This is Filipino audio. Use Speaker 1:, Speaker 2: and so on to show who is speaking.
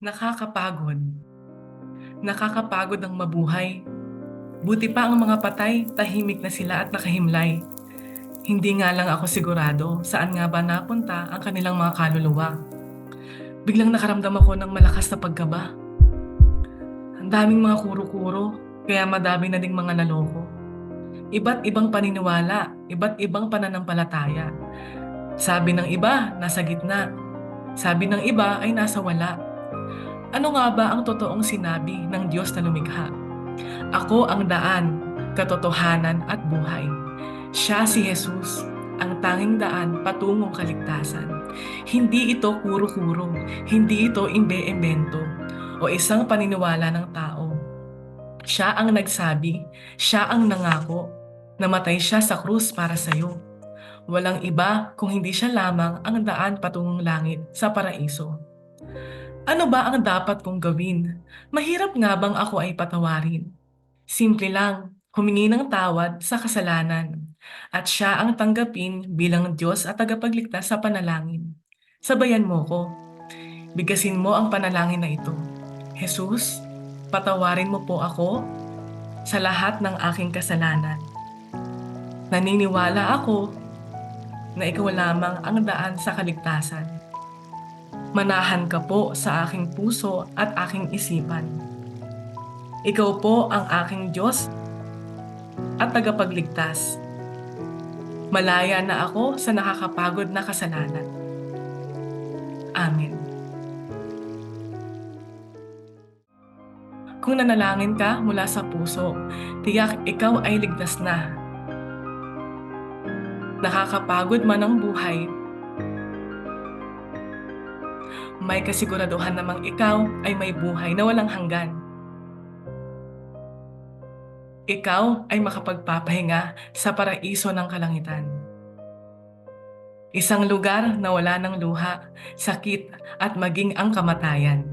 Speaker 1: Nakakapagod. Nakakapagod ang mabuhay. Buti pa ang mga patay, tahimik na sila at nakahimlay. Hindi nga lang ako sigurado saan nga ba napunta ang kanilang mga kaluluwa. Biglang nakaramdam ako ng malakas na pagkaba. Ang daming mga kuro-kuro, kaya madami na ding mga naloko. Iba't ibang paniniwala, iba't ibang pananampalataya. Sabi ng iba, nasa gitna. Sabi ng iba ay nasa wala. Ano nga ba ang totoong sinabi ng Diyos na lumikha? Ako ang daan, katotohanan at buhay. Siya si Jesus, ang tanging daan patungong kaligtasan. Hindi ito kuro-kuro, hindi ito imbe-imbento o isang paniniwala ng tao. Siya ang nagsabi, siya ang nangako, namatay siya sa krus para sa iyo. Walang iba kung hindi siya lamang ang daan patungong langit sa paraiso. Ano ba ang dapat kong gawin? Mahirap nga bang ako ay patawarin? Simple lang, humingi ng tawad sa kasalanan. At siya ang tanggapin bilang Diyos at tagapagligtas sa panalangin. Sabayan mo ko. Bigasin mo ang panalangin na ito. Jesus, patawarin mo po ako sa lahat ng aking kasalanan. Naniniwala ako na ikaw lamang ang daan sa kaligtasan. Manahan ka po sa aking puso at aking isipan. Ikaw po ang aking Diyos at tagapagligtas. Malaya na ako sa nakakapagod na kasalanan. Amen. Kung nanalangin ka mula sa puso, tiyak ikaw ay ligtas na. Nakakapagod man ang buhay, may kasiguraduhan namang ikaw ay may buhay na walang hanggan. Ikaw ay makapagpapahinga sa paraiso ng kalangitan. Isang lugar na wala ng luha, sakit at maging ang kamatayan.